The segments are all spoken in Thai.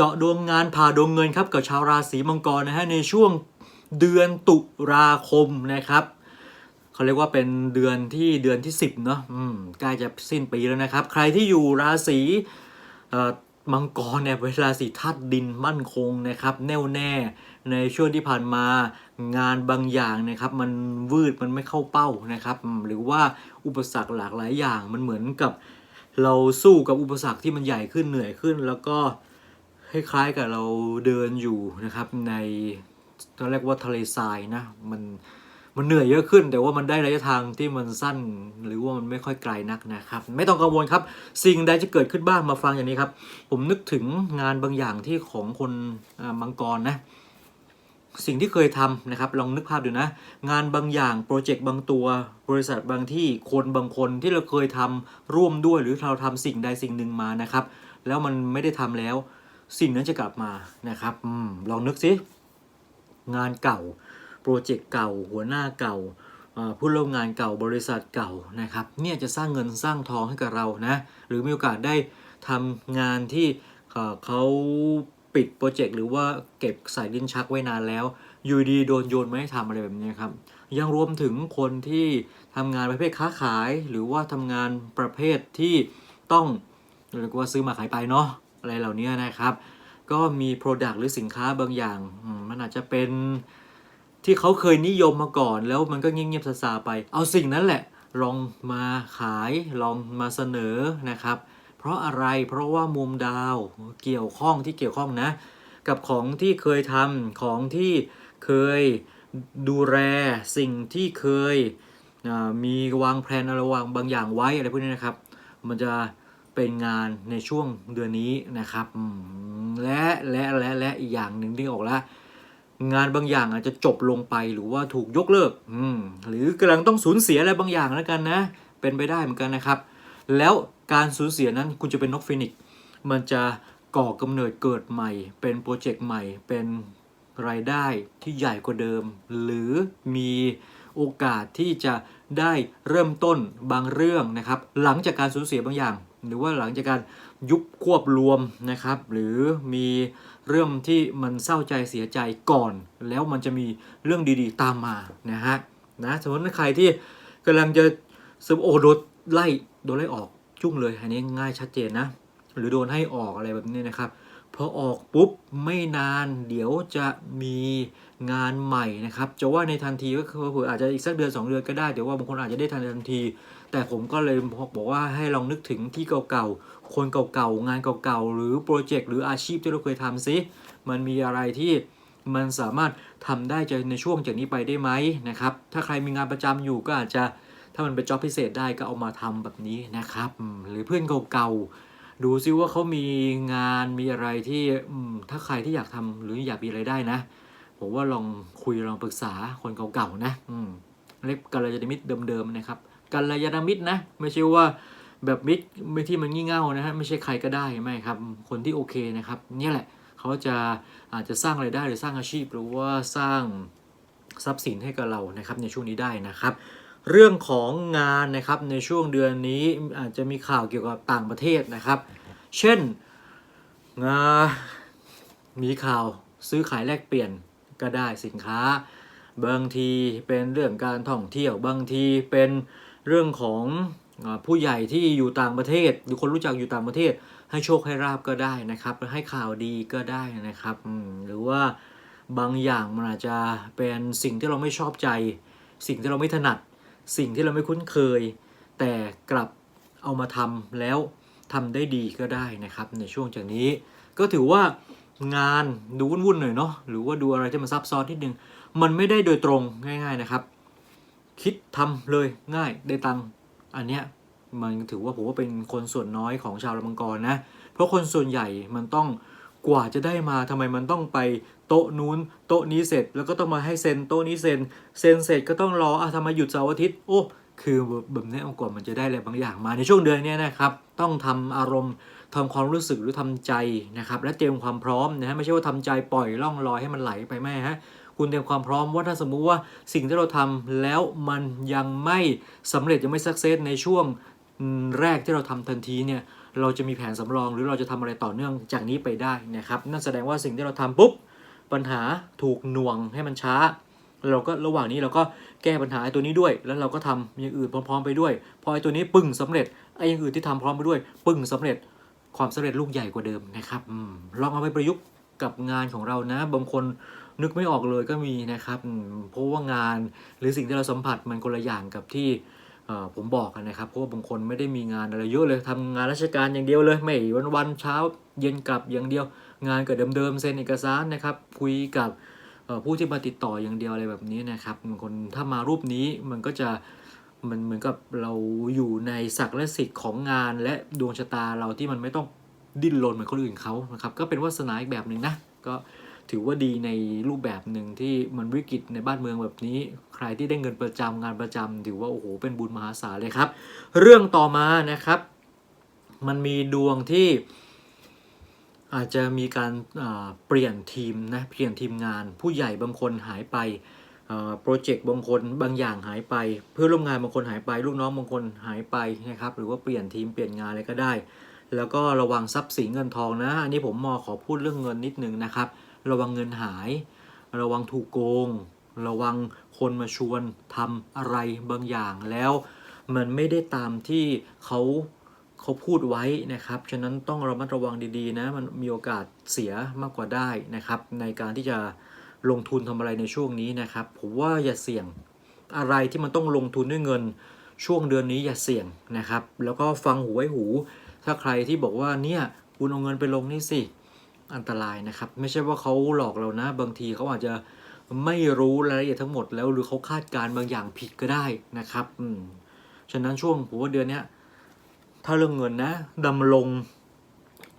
เจาะดวงงานผ่าดวงเงินครับกับชาวราศีมังกรนะฮะในช่วงเดือนตุลาคมนะครับเขาเรียกว่าเป็นเดือนที่เดือนที่ 10เนาะอืมใกล้จะสิ้นปีแล้วนะครับ ใครที่อยู่ราศีมังกรเนี่ยเป็นราศีธาตุดินมั่นคงนะครับ แน่วแน่ในช่วงที่ผ่านมางานบางอย่างนะครับ มันวืดมันไม่เข้าเป้านะครับ หรือว่าอุปสรรคหลากหลายอย่างมันเหมือนกับ เราสู้กับอุปสรรคที่มันใหญ่ขึ้นเหนื่อยขึ้น แล้วก็ คล้ายๆกับเราเดินอยู่นะครับในตอนแรกว่าทะเลทรายนะมันมันเหนื่อยเยอะขึ้น แต่ว่ามันได้ระยะทางที่มันสั้น หรือว่ามันไม่ค่อยไกลนักนะครับ ไม่ต้องกังวลครับ สิ่งใดจะเกิดขึ้นบ้างมาฟังอย่างนี้ครับ ผมนึกถึงงานบางอย่างที่ของคนมังกรนะสิ่งที่เคยทำนะครับ ลองนึกภาพดูนะ งานบางอย่างโปรเจกต์บางตัว บริษัทบางที่คนบางคนที่เราเคยทำร่วมด้วยหรือเราทำสิ่งใดสิ่งหนึ่งมานะครับ แล้วมันไม่ได้ทำแล้ว สิ่งนั้นจะกลับมานะครับอลองนึกสิงานเก่า โปรเจกต์เก่า หัวหน้าเก่าผู้ร่วมงานเก่าบริษัทเก่านะครับ เนี่ยจะสร้างเงินสร้างทองให้กับเรานะ หรือมีโอกาสได้ทำงานที่เอ่อเขาปิดโปรเจกต์หรือว่าเก็บใส่ลิ้นชักไว้นานแล้ว อยู่ดีโดนโยนมาให้ทำอะไรแบบนี้ครับ ยังรวมถึงคนที่ทำงานประเภทค้าขาย หรือว่าทำงานประเภทที่ต้องเรียกว่าซื้อมาขายไปเนาะ อะไรเหล่านี้นะครับ ก็มี Product หรือสินค้าบางอย่างมันอาจจะเป็นที่เขาเคยนิยมมาก่อน แล้วมันก็เงียบๆซาๆไป เอาสิ่งนั้นแหละลองมาขายลองมาเสนอนะครับ เพราะอะไรเพราะว่ามุมดาวเกี่ยวข้องที่เกี่ยวข้องนะ กับของที่เคยทำของที่เคยดูแลสิ่งที่เคยมีวางแผนอะไรวางบางอย่างไว้อะไรพวกนี้นะครับ มันจะ เป็นงานในช่วงเดือนนี้นะครับและและและและอีกอย่างหนึ่งที่ออกแล้วงานบางอย่างอาจจะจบลงไปหรือว่าถูกยกเลิกอืมหรือกำลังต้องสูญเสียอะไรบางอย่างแล้วกันนะ เป็นไปได้เหมือนกันนะครับ แล้วการสูญเสียนั้นคุณจะเป็นนกฟินิกมันจะก่อกำเนิดเกิดใหม่ เป็นโปรเจกต์ใหม่ เป็นรายได้ที่ใหญ่กว่าเดิม หรือมีโอกาสที่จะได้เริ่มต้นบางเรื่องนะครับ หลังจากการสูญเสียบางอย่าง หรือว่าหลังจากการยุบควบรวมนะครับ หรือมีเรื่องที่มันเศร้าใจเสียใจก่อน แล้วมันจะมีเรื่องดีๆ ตามมานะฮะนะสมมติว่าใครที่กำลังจะสมมโอโดนไล่โดนไล่ออกจุ่งเลยอันนี้ง่ายชัดเจนนะ หรือโดนให้ออกอะไรแบบนี้นะครับพอออกปุ๊บไม่นานเดี๋ยวจะมีงานใหม่นะครับ จะว่าในทันทีก็คือเผื่ออาจจะอีกสักเดือนสองเดือนก็ได้แต่ว่าบางคนอาจจะได้ทันทันที แต่ผมก็เลยบอกว่าให้ลองนึกถึงที่เก่าๆ คนเก่าๆ งานเก่าๆ หรือโปรเจกต์หรืออาชีพที่เราเคยทำซิ มันมีอะไรที่มันสามารถทำได้จะในช่วงจากนี้ไปได้ไหมนะครับ ถ้าใครมีงานประจำอยู่ก็อาจจะถ้ามันเป็นจ็อบพิเศษได้ก็เอามาทำแบบนี้นะครับ หรือเพื่อนเก่าๆ ดูซิว่าเขามีงานมีอะไรที่ถ้าใครที่อยากทำหรืออยากมีอะไรได้นะ ผมว่าลองคุยลองปรึกษาคนเก่าๆนะเล็บกัลยาณมิตรเดิมๆนะครับ กัลยาณมิตรนะ ไม่ใช่ว่าแบบมิตรไม่ที่มันงี่เง่านะฮะไม่ใช่ใครก็ได้ไม่ครับ คนที่โอเคนะครับเนี่ยแหละเขาจะอาจจะสร้างไรายได้หรือสร้างอาชีพ หรือว่าสร้างทรัพย์สินให้กับเรานะครับในช่วงนี้ได้นะครับ เรื่องของงานนะครับในช่วงเดือนนี้อาจจะมีข่าวเกี่ยวกับต่างประเทศนะครับ เช่นงามีข่าวซื้อขายแลกเปลี่ยนก็ได้สินค้า บางทีเป็นเรื่องการท่องเที่ยวบางทีเป็น เรื่องของผู้ใหญ่ที่อยู่ต่างประเทศ หรือคนรู้จักอยู่ต่างประเทศ ให้โชคให้ราบก็ได้นะครับให้ข่าวดีก็ได้นะครับหรือว่าบางอย่างมันอาจจะเป็นสิ่งที่เราไม่ชอบใจ สิ่งที่เราไม่ถนัด สิ่งที่เราไม่คุ้นเคย แต่กลับเอามาทำแล้วทำได้ดีก็ได้นะครับ ในช่วงจากนี้ ก็ถือว่างานดูวุ่นๆหน่อยเนาะหรือว่าดูอะไรที่มันซับซ้อนนิดนึงมันไม่ได้โดยตรงง่าย ๆนะครับ คิดทำเลยง่ายได้ตังค์อันเนี้ยมันถือว่าผมว่าเป็นคนส่วนน้อยของชาวละมังกรนะ เพราะคนส่วนใหญ่มันต้องกว่าจะได้มาทำไมมันต้องไปโต๊ะนู้นโต๊ะนี้เสร็จ แล้วก็ต้องมาให้เซ็นโต๊ะนี้เซ็นเซ็นเสร็จก็ต้องรออะทำไมหยุดเสาร์อาทิตย์โอ้คือแบบนี้กว่ามันจะได้อะไรบางอย่างมาในช่วงเดือนเนี้ยนะครับ ต้องทำอารมณ์ทำความรู้สึกหรือทำใจนะครับ และเตรียมความพร้อมนะฮะไม่ใช่ว่าทำใจปล่อยล่องลอยให้มันไหลไปไม่ฮะ คุณเตรียมความพร้อมว่าถ้าสมมุติว่าสิ่งที่เราทำแล้วมันยังไม่สำเร็จยังไม่สักเซสในช่วงแรกที่เราทำทันทีเนี่ยเราจะมีแผนสำรองหรือเราจะทำอะไรต่อเนื่องจากนี้ไปได้นะครับนั่นแสดงว่าสิ่งที่เราทำปุ๊บปัญหาถูกหน่วงให้มันช้า เราก็ระหว่างนี้เราก็แก้ปัญหาไอ้ตัวนี้ด้วย แล้วเราก็ทำอย่างอื่นพร้อม ๆ ไปด้วย พอไอ้ตัวนี้ปึ้งสำเร็จไอ้อย่างอื่นที่ทำพร้อมไปด้วย ปึ้งสำเร็จความสำเร็จลูกใหญ่กว่าเดิมนะครับอลองเอาไปประยุกต์กับงานของเรานะบางคน นึกไม่ออกเลยก็มีนะครับเพราะว่างานหรือสิ่งที่เราสัมผัสมันคนละอย่างกับที่ผมบอกกันนะครับเพราะว่าบางคนไม่ได้มีงานอะไรเยอะเลยทำงานราชการอย่างเดียวเลยไม่วันวันเช้าเย็นกลับอย่างเดียว งานก็เดิมๆเซ็นเอกสารนะครับคุยกับผู้ที่มาติดต่ออย่างเดียวอะไรแบบนี้นะครับบางคนถ้ามารูปนี้มันก็จะมันเหมือนกับเราอยู่ในศักดิ์และสิทธิ์ของงานและดวงชะตาเราที่มันไม่ต้องดิ้นรนเหมือนคนอื่นเขานะครับก็เป็นวาสนาอีกแบบหนึ่งนะก็ ถือว่าดีในรูปแบบหนึ่งที่มันวิกฤตในบ้านเมืองแบบนี้ ใครที่ได้เงินประจำงานประจำถือว่าโอ้โหเป็นบุญมหาศาลเลยครับ เรื่องต่อมานะครับ มันมีดวงที่อาจจะมีการเปลี่ยนทีมนะเปลี่ยนทีมงาน ผู้ใหญ่บางคนหายไปโปรเจกต์บางคนบางอย่างหายไป เพื่อนร่วมงานบางคนหายไป ลูกน้องบางคนหายไปนะครับ หรือว่าเปลี่ยนทีมเปลี่ยนงานอะไรก็ได้ แล้วก็ระวังทรัพย์สินเงินทองนะอันนี้ผมมอขอพูดเรื่องเงินนิดนึงนะครับ ระวังเงินหาย ระวังถูกโกง ระวังคนมาชวนทำอะไรบางอย่างแล้ว มันไม่ได้ตามที่เขาเขาพูดไว้นะครับ ฉะนั้นต้องระมัดระวังดีๆนะ มันมีโอกาสเสียมากกว่าได้นะครับ ในการที่จะลงทุนทำอะไรในช่วงนี้นะครับ ผมว่าอย่าเสี่ยงอะไรที่มันต้องลงทุนด้วยเงินช่วงเดือนนี้อย่าเสี่ยงนะครับ แล้วก็ฟังหูไว้หู ถ้าใครที่บอกว่าเนี่ยคุณเอาเงินไปลงนี่สิ อันตรายนะครับ ไม่ใช่ว่าเขาหลอกเรานะ บางทีเขาอาจจะไม่รู้รายละเอียดทั้งหมดแล้วหรือเขาคาดการณ์บางอย่างผิดก็ได้นะครับอืมฉะนั้นช่วงผมว่าเดือนเนี้ยถ้าเรื่องเงินนะดำรง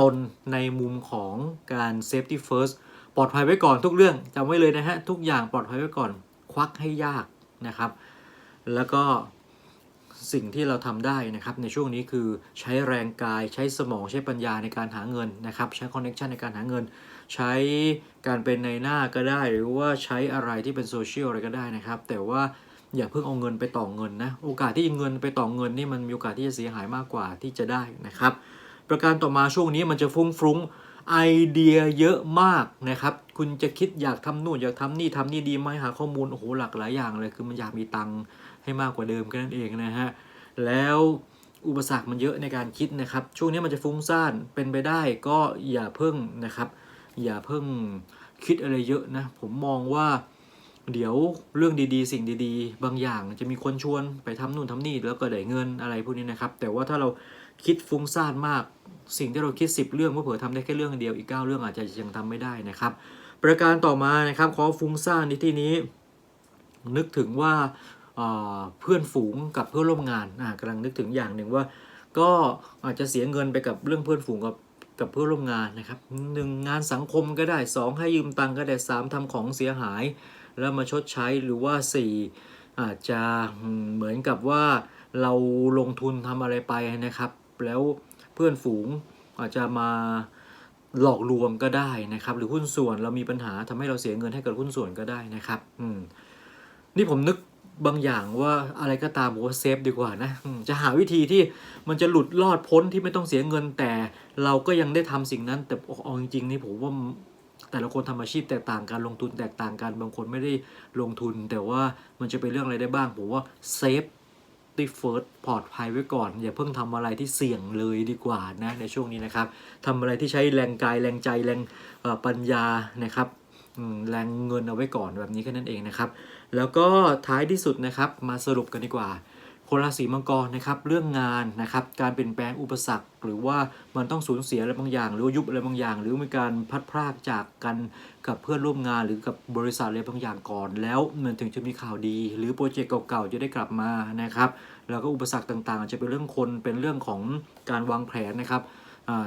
ตนในมุมของการ safety first ปลอดภัยไว้ก่อนทุกเรื่องจำไว้เลยนะฮะ ทุกอย่างปลอดภัยไว้ก่อน ควักให้ยากนะครับ แล้วก็ สิ่งที่เราทำได้นะครับในช่วงนี้คือใช้แรงกายใช้สมองใช้ปัญญาในการหาเงินนะครับใช้คอนเน็ชันในการหาเงิน ใช้การเป็นในหน้าก็ได้ หรือว่าใช้อะไรที่เป็นโซเชียลอะไรก็ได้นะครับแต่ว่าอย่าเพิ่งเอาเงินไปต่อเงินนะโอกาสที่เงินไปต่อเงินนี่มันมีโอกาสที่จะเสียหายมากกว่าที่จะได้นะครับ ประการต่อมาช่วงนี้มันจะฟุ้งฟรุ้งไอเดียเยอะมากนะครับ คุณจะคิดอยากทำนู่นอยากทำนี่ทำนี่ดีไหมหาข้อมูลโอ้โหหลากหลายอย่างเลยคือมันอยากมีตังค์ ให้มากกว่าเดิมแค่นั้นเองนะฮะแล้วอุปสรรคมันเยอะในการคิดนะครับ ช่วงนี้มันจะฟุ้งซ่านเป็นไปได้ก็อย่าเพิ่งนะครับ อย่าเพิ่งคิดอะไรเยอะนะ ผมมองว่าเดี๋ยวเรื่องดีๆ สิ่งดีๆ บางอย่างจะมีคนชวนไปทำนู่นทำนี่แล้วก็ได้เงินอะไรพวกนี้นะครับ แต่ว่าถ้าเราคิดฟุ้งซ่านมาก สิ่งที่เราคิด 10 เรื่องว่าเผื่อทำได้แค่เรื่องเดียวอีก 9 เรื่องอาจจะยังทำไม่ได้นะครับ ประการต่อมานะครับขอฟุ้งซ่านในที่นี้ นึกถึงว่า เพื่อนฝูงกับเพื่อนร่วมงานอ่ากำลังนึกถึงอย่างหนึ่งว่า ก็อาจจะเสียเงินไปกับเรื่องเพื่อนฝูงกับกับเพื่อนร่วมงานนะครับหนึ่งงานสังคมก็ได้สองให้ยืมตังก็ได้สามทำของเสียหาย แล้วมาชดใช้หรือว่า 4 อาจจะเหมือนกับว่าเราลงทุนทำอะไรไปนะครับ แล้วเพื่อนฝูงอาจจะมาหลอกลวงก็ได้นะครับ หรือหุ้นส่วนเรามีปัญหาทำให้เราเสียเงินให้กับหุ้นส่วนก็ได้นะครับอืมนี่ผมนึก บางอย่างว่าอะไรก็ตามผมว่าเซฟดีกว่านะ จะหาวิธีที่มันจะหลุดรอดพ้นที่ไม่ต้องเสียเงินแต่เราก็ยังได้ทำสิ่งนั้น แต่เอาจริงๆนี่ผมว่าแต่ละคนทำอาชีพแตกต่างกันลงทุนแตกต่างกัน บางคนไม่ได้ลงทุน แต่ว่ามันจะเป็นเรื่องอะไรได้บ้าง ผมว่าเซฟตี้เฟิร์สปลอดภัยไว้ก่อน อย่าเพิ่งทำอะไรที่เสี่ยงเลยดีกว่านะในช่วงนี้นะครับทำอะไรที่ใช้แรงกายแรงใจแรงปัญญานะครับแรงเงินเอาไว้ก่อนแบบนี้แค่นั้นเองนะครับ แล้วก็ท้ายที่สุดนะครับมาสรุปกันดีกว่า คนราศีมังกรนะครับเรื่องงานนะครับการเปลี่ยนแปลงอุปสรรค หรือว่ามันต้องสูญเสียอะไรบางอย่าง หรือว่ายุบอะไรบางอย่าง หรือมีการพัดพรากจากกันกับเพื่อนร่วมงานหรือกับบริษัทอะไรบางอย่างก่อน แล้วมันถึงจะมีข่าวดี หรือโปรเจกต์เก่าๆจะได้กลับมานะครับแล้วก็อุปสรรคต่างๆ จะเป็นเรื่องคนเป็นเรื่องของการวางแผนนะครับ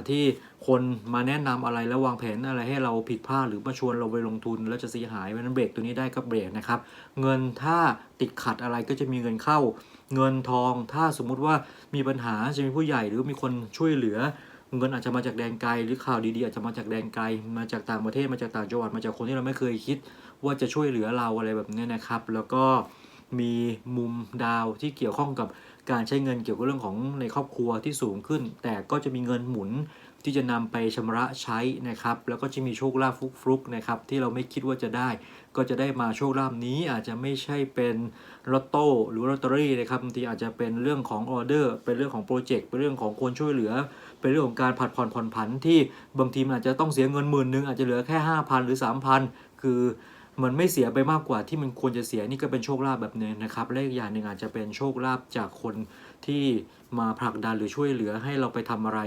ที่คนมาแนะนำอะไรแล้ววางแผนอะไรให้เราผิดพลาดหรือมาชวนเราไปลงทุน แล้วจะเสียหายเพราะนั้นเบรกตัวนี้ได้ก็เบรกนะครับ เงินถ้าติดขัดอะไรก็จะมีเงินเข้า เงินทองถ้าสมมุติว่ามีปัญหาจะมีผู้ใหญ่หรือมีคนช่วยเหลือ เงินอาจจะมาจากแดนไกล หรือข่าวดีๆอาจจะมาจากแดนไกล มาจากต่างประเทศมาจากต่างจังหวัดมาจากคนที่เราไม่เคยคิด ว่าจะช่วยเหลือเราอะไรแบบนี้นะครับ แล้วก็มีมุมดาวที่เกี่ยวข้องกับ การใช้เงินเกี่ยวกับเรื่องของในครอบครัวที่สูงขึ้น แต่ก็จะมีเงินหมุนที่จะนำไปชำระใช้นะครับ แล้วก็จะมีโชคลาภฟลุกๆนะครับ ที่เราไม่คิดว่าจะได้ ก็จะได้มาโชคลาภนี้อาจจะไม่ใช่เป็นลอตโต้หรือลอตเตอรี่นะครับบางทีอาจจะเป็นเรื่องของออเดอร์ เป็นเรื่องของโปรเจกต์ เป็นเรื่องของคนช่วยเหลือ เป็นเรื่องของการผัดผ่อนผ่อนผันที่บางทีมันอาจจะต้องเสียเงินหมื่นหนึ่งอาจจะเหลือแค่ 5,000 หรือ 3,000 คือ มันไม่เสียไปมากกว่าที่มันควรจะเสียนี่ก็เป็นโชคลาภแบบหนึงนะครับและอีกอย่างหนึ่งอาจจะเป็นโชคลาภจากคนที่มาผลักดันหรือช่วยเหลือให้เราไปทำอะไร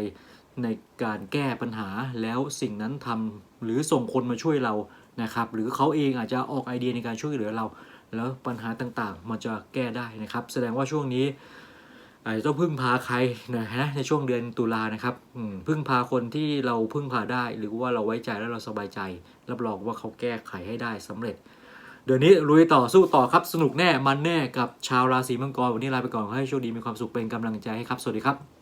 ในการแก้ปัญหาแล้วสิ่งนั้นทำหรือส่งคนมาช่วยเรานะครับ หรือเขาเองอาจจะออกไอเดียในการช่วยเหลือเรา แล้วปัญหาต่างๆ มันจะแก้ได้นะครับ แสดงว่าช่วงนี้ อาจจะต้องพึ่งพาใครนะฮะในช่วงเดือนตุลานะครับพึ่งพาคนที่เราพึ่งพาได้ หรือว่าเราไว้ใจแล้วเราสบายใจ รับรองว่าเขาแก้ไขให้ได้สำเร็จ เดี๋ยวนี้ลุยต่อสู้ต่อครับสนุกแน่มันแน่กับชาวราศีมังกรวันนี้ลาไปก่อนให้โชคดีมีความสุขเป็นกำลังใจให้ครับ สวัสดีครับ